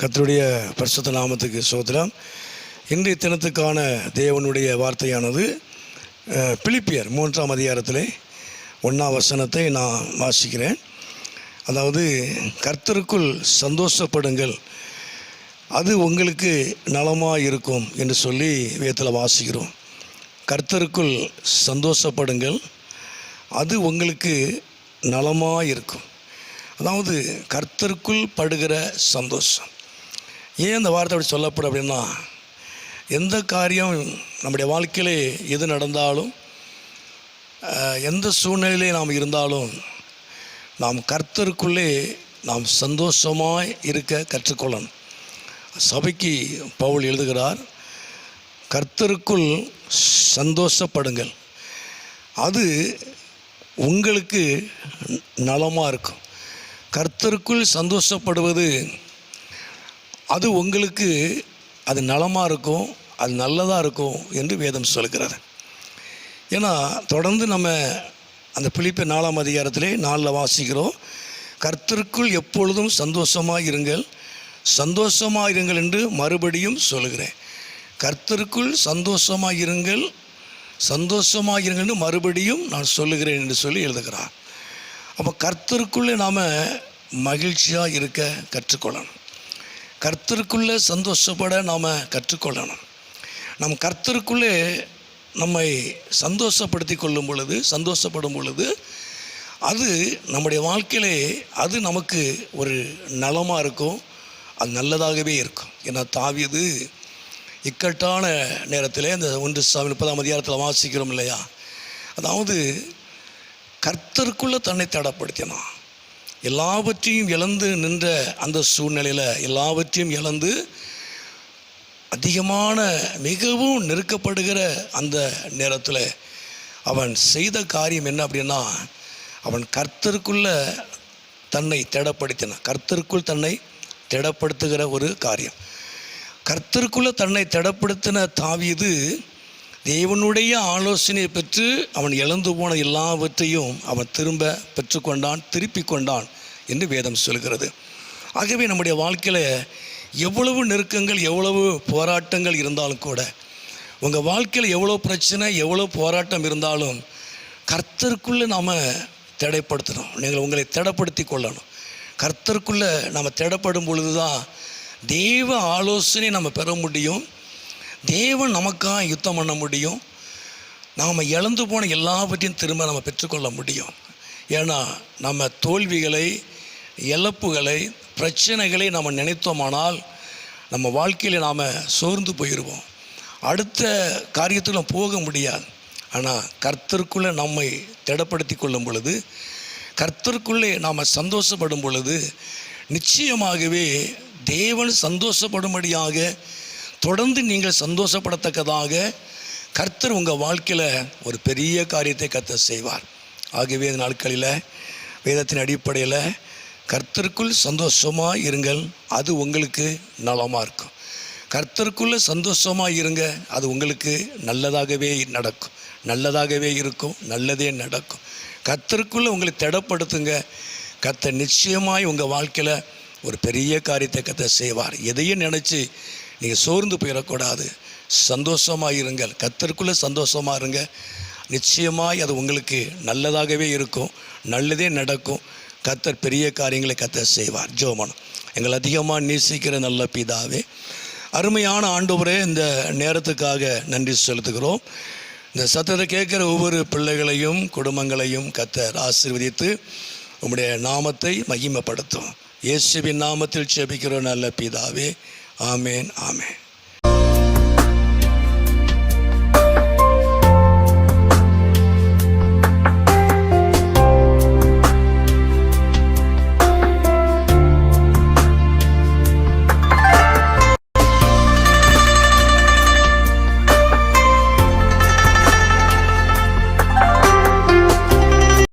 கர்த்தருடைய பரிசுத்த நாமத்துக்கு சோதரம் இன்றைய தினத்துக்கான தேவனுடைய வார்த்தையானது பிலிப்பியர் மூன்றாம் அதிகாரத்தில் ஒன்றாம் வசனத்தை நான் வாசிக்கிறேன். அதாவது கர்த்தருக்குள் சந்தோஷப்படுங்கள். அது உங்களுக்கு நலமாக இருக்கும் என்று சொல்லி வேத்தில் வாசிக்கிறோம். கர்த்தருக்குள் சந்தோஷப்படுங்கள். அது உங்களுக்கு நலமாக இருக்கும். அதாவது கர்த்தருக்குள் படுகிற சந்தோஷம். ஏன் இந்த வார்த்தை அப்படி சொல்லப்படும் அப்படின்னா எந்த காரியம் நம்முடைய வாழ்க்கையில் எது நடந்தாலும் எந்த சூழ்நிலையிலே நாம் இருந்தாலும் நாம் கர்த்தருக்குள்ளே நாம் சந்தோஷமாய் இருக்க கற்றுக்கொள்ளணும். சபைக்கு பவுல் எழுதுகிறார் கர்த்தருக்குள் சந்தோஷப்படுங்கள். அது உங்களுக்கு நலமாக இருக்கும். கர்த்தருக்குள் சந்தோஷப்படுவது அது உங்களுக்கு அது நலமாக இருக்கும் அது நல்லதாக இருக்கும் என்று வேதம் சொல்கிறது ஏன்னா தொடர்ந்து நம்ம அந்த பிலிப்பை நாலாம் அதிகாரத்திலே நாளில் வாசிக்கிறோம். கர்த்தருக்குள் எப்பொழுதும் சந்தோஷமாக இருங்கள் சந்தோஷமாக இருங்கள் என்று மறுபடியும் சொல்லுகிறேன். கர்த்தருக்குள் சந்தோஷமாக இருங்கள் சந்தோஷமாக இருங்கள் என்று மறுபடியும் நான் சொல்லுகிறேன் என்று சொல்லி எழுதுகிறான் அப்போ கர்த்தருக்குள்ளே நாம் மகிழ்ச்சியாக இருக்க கற்றுக்கொள்ளணும். கர்த்தருக்குள்ளே சந்தோஷப்பட நாம் கற்றுக்கொள்ளணும். நம் கர்த்தருக்குள்ளே நம்மை சந்தோஷப்படுத்தி கொள்ளும் பொழுது சந்தோஷப்படும் பொழுது அது நம்முடைய வாழ்க்கையிலே அது நமக்கு ஒரு நலமாக இருக்கும் அது நல்லதாகவே இருக்கும். ஏன்னா தாவியது இக்கட்டான நேரத்திலே அந்த ஒன்று சாமி முப்பதாம் அதிகாரத்தில் வாசிக்கிறோம் இல்லையா? அதாவது கர்த்தருக்குள்ளே தன்னை தடப்படுத்தினான். எல்லாவற்றையும் இழந்து நின்ற அந்த சூழ்நிலையில் எல்லாவற்றையும் இழந்து அதிகமான மிகவும் நெருக்கப்படுகிற அந்த நேரத்தில் அவன் செய்த காரியம் என்ன அப்படின்னா அவன் கர்த்தருக்குள்ள தன்னை திடப்படுத்தினான். கர்த்தருக்குள் தன்னை திடப்படுத்துகிற ஒரு காரியம். கர்த்தருக்குள்ள தன்னை திடப்படுத்தின தாவீது தேவனுடைய ஆலோசனையை பெற்று அவன் இழந்து போன எல்லாவற்றையும் அவன் திரும்ப பெற்றுக்கொண்டான் திருப்பி கொண்டான் என்று வேதம் சொல்கிறது. ஆகவே நம்முடைய வாழ்க்கையில் எவ்வளவு நெருக்கங்கள் எவ்வளவு போராட்டங்கள் இருந்தாலும் கூட உங்கள் வாழ்க்கையில் எவ்வளோ பிரச்சனை எவ்வளோ போராட்டம் இருந்தாலும் கர்த்தருக்குள்ளே நாம் தடைப்படுத்தணும். நீங்கள் உங்களை தடைப்படுத்தி கொள்ளணும். கர்த்தருக்குள்ளே நம்ம தடைப்படும் பொழுது தான் தெய்வ ஆலோசனை நம்ம பெற முடியும். தேவன் நமக்காக யுத்தம் பண்ண முடியும். நாம் இழந்து போன எல்லாவற்றையும் திரும்ப நம்ம பெற்றுக்கொள்ள முடியும். ஏன்னா நம்ம தோல்விகளை இழப்புகளை பிரச்சனைகளை நம்ம நினைத்தோமானால் நம்ம வாழ்க்கையில் நாம் சோர்ந்து போயிடுவோம் அடுத்த காரியத்தில் போக முடியாது. ஆனால் கர்த்தருக்குள்ளே நம்மை திடப்படுத்தி கொள்ளும் பொழுது கர்த்தருக்குள்ளே நாம் சந்தோஷப்படும் பொழுது நிச்சயமாகவே தேவன் சந்தோஷப்படும்படியாக தொடர்ந்து நீங்கள் சந்தோஷப்படத்தக்கதாக கர்த்தர் உங்கள் வாழ்க்கையில் ஒரு பெரிய காரியத்தை கர்த்தர் செய்வார். ஆகவே இந்த நாட்களில் வேதத்தின் அடிப்படையில் கர்த்தருக்குள் சந்தோஷமாக இருங்கள் அது உங்களுக்கு நலமாக இருக்கும். கர்த்தருக்குள்ளே சந்தோஷமாக இருங்க அது உங்களுக்கு நல்லதாகவே நடக்கும். நல்லதாகவே இருக்கும் நல்லதே நடக்கும். கர்த்தருக்குள்ளே உங்களை திடப்படுத்துங்க. கர்த்தர் நிச்சயமாய் உங்கள் வாழ்க்கையில் ஒரு பெரிய காரியத்தை கத்தை செய்வார். எதையும் நினச்சி நீங்கள் சோர்ந்து போயிடக்கூடாது. சந்தோஷமாக இருங்கள். கத்தருக்குள்ளே சந்தோஷமாக இருங்க. நிச்சயமாய் அது உங்களுக்கு நல்லதாகவே இருக்கும். நல்லதே நடக்கும். கத்தர் பெரிய காரியங்களை கத்தர் செய்வார். ஜோமனம் எங்கள் அதிகமாக நேசிக்கிற நல்ல பிதாவே. அருமையான ஆண்டவரே இந்த நேரத்துக்காக நன்றி செலுத்துகிறோம். இந்த சத்தத்தை கேட்குற ஒவ்வொரு பிள்ளைகளையும் குடும்பங்களையும் கத்தர் ஆசீர்வதித்து உம்முடைய நாமத்தை மகிமைப்படுத்தும். இயேசுவின் நாமத்தில் செபிக்கிறோம் நல்ல பிதாவே. ആമേൻ ആമേൻ